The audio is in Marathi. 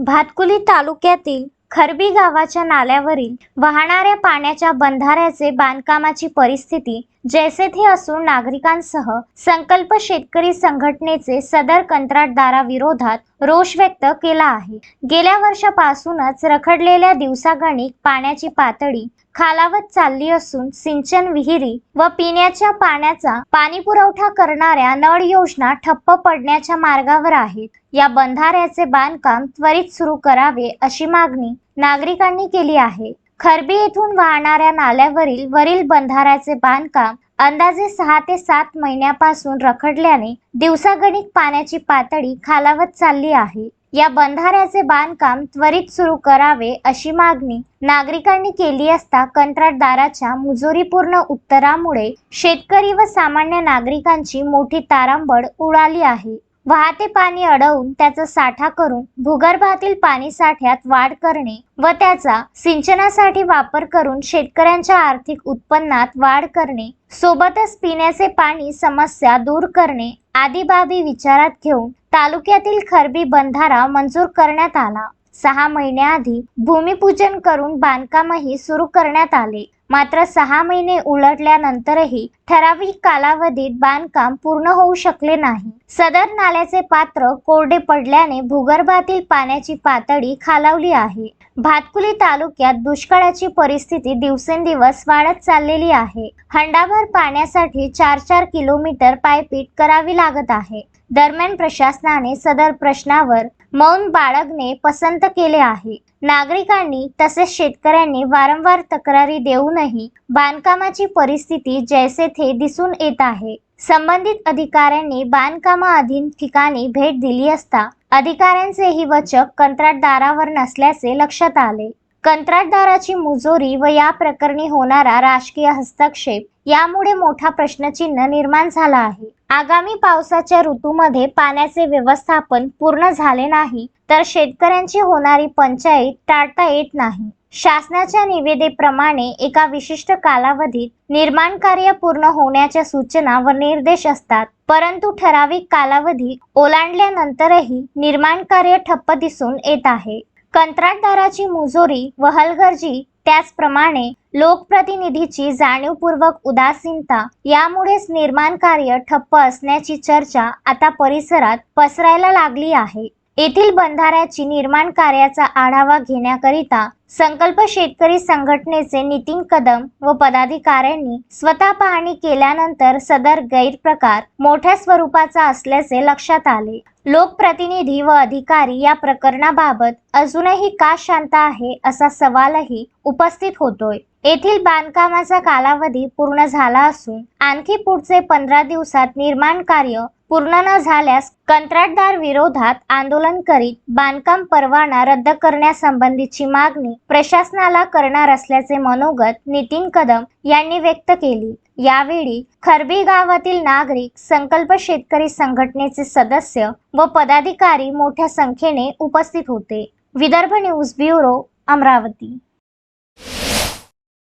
भातकुली तालुक्यातील खरबी गावाच्या नाल्यावरील वाहणाऱ्या पाण्याच्या बंधाऱ्याचे बांधकामाची परिस्थिती जैसे थे असून नागरिकांसह संकल्प शेतकरी संघटनेचे सदर कंत्राटदाराविरोधात रोष व्यक्त केला आहे. गेल्या वर्षापासूनच रखडलेल्या दिवसागणिक पाण्याची पातळी खालावत चालली असून सिंचन विहिरी व पिण्याच्या पाण्याचा पाणी पुरवठा करणाऱ्या नळ योजना ठप्प पडण्याच्या मार्गावर आहेत. या बंधाऱ्याचे बांधकाम त्वरित सुरू करावे अशी मागणी नागरिकांनी केली आहे. खरबी येथून वाहणाऱ्या नाल्यावरील वरील बंधाऱ्याचे बांधकाम अंदाजे सहा ते सात महिन्यापासून रखडल्याने दिवसागणिक पाण्याची पातळी खालावत चालली आहे. या बंधाऱ्याचे बांधकाम त्वरित सुरू करावे अशी मागणी नागरिकांनी केली असता कंत्राटदाराच्या मुजोरीपूर्ण उत्तरामुळे शेतकरी व सामान्य नागरिकांची मोठी तारांबळ उडाली आहे. वाहते पाणी अडवून त्याचा साठा करून भूगर्भातील पाणी साठ्यात वाढ करणे व त्याचा सिंचनासाठी वापर करून शेतकऱ्यांच्या आर्थिक उत्पन्नात वाढ करणे सोबतच पिण्याचे पाणी समस्या दूर करणे आदी बाबी विचारात घेऊन तालुक्यातील खरबी बंधारा मंजूर करण्यात आला. सहा महिन्याआधी भूमिपूजन करून बांधकामही सुरू करण्यात आले. मात्र सहा महिने उलटल्यानंतरही ठराविक कालावधीत बांधकाम पूर्ण होऊ शकले नाही. सदर नाल्याचे पात्र कोरडे पडल्याने भूगर्भातील पाण्याची पातळी खालावली आहे. भातकुली तालुक्यात दुष्काळाची परिस्थिती दिवसेंदिवस वाढत चाललेली आहे. हंडाभर पाण्यासाठी चार चार किलोमीटर पायपीट करावी लागत आहे. दरम्यान प्रशासनाने सदर प्रश्नावर मौन बाळगणे पसंत केले आहे. नागरिकांनी तसेच शेतकऱ्यांनी वारंवार तक्रारी देऊनही बांधकामाची परिस्थिती जैसे थे दिसून येत आहे. संबंधित अधिकाऱ्यांनी बांधकामाधीन ठिकाणी भेट दिली असता अधिकाऱ्यांचेही वचक कंत्राटदारावर नसल्याचे लक्षात आले. कंत्राटदाराची मुजोरी व या प्रकरणी होणारा राजकीय हस्तक्षेप यामुळे मोठा प्रश्नचिन्ह निर्माण झाला आहे. आगामी पावसाच्या ऋतूमध्ये पाण्याचे व्यवस्थापन पूर्ण झाले नाही तर शेतकऱ्यांची होणारी पंचायत टाळता येत नाही. शासनाच्या निवेदेप्रमाणे एका विशिष्ट कालावधीत निर्माण कार्य पूर्ण होण्याच्या सूचना व निर्देश असतात. परंतु ठराविक कालावधी ओलांडल्यानंतरही निर्माण कार्य ठप्प दिसून येत आहे. कंत्राटदाराची मुजोरी व हलगर्जी त्याचप्रमाणे लोकप्रतिनिधीची जाणीवपूर्वक उदासीनता यामुळेच निर्माण कार्य ठप्प असण्याची चर्चा आता परिसरात पसरायला लागली आहे. येथील बंधाऱ्याची निर्माण कार्याचा आढावा घेण्याकरिता संकल्प शेतकरी संघटनेचे नितीन कदम व पदाधिकाऱ्यांनी स्वतः पाहणी केल्यानंतर सदर गैरप्रकार मोठ्या स्वरूपाचा असल्याचे लक्षात आले. लोकप्रतिनिधी व अधिकारी या प्रकरणाबाबत अजूनही का शांत आहे असा सवालही उपस्थित होतोय. येथील बांधकामाचा कालावधी पूर्ण झाला असून आणखी पुढचे पंधरा दिवसात निर्माण कार्य पूर्ण न झाल्यास कंत्राटदार विरोधात आंदोलन करीत बांधकाम परवाना रद्द करण्यासंबंधीची मागणी प्रशासनाला करणार असल्याचे मनोगत नितीन कदम यांनी व्यक्त केली. यावेळी खरबी गावातील नागरिक संकल्प शेतकरी संघटनेचे सदस्य व पदाधिकारी मोठ्या संख्येने उपस्थित होते. Vidarbha news bureau Amravati.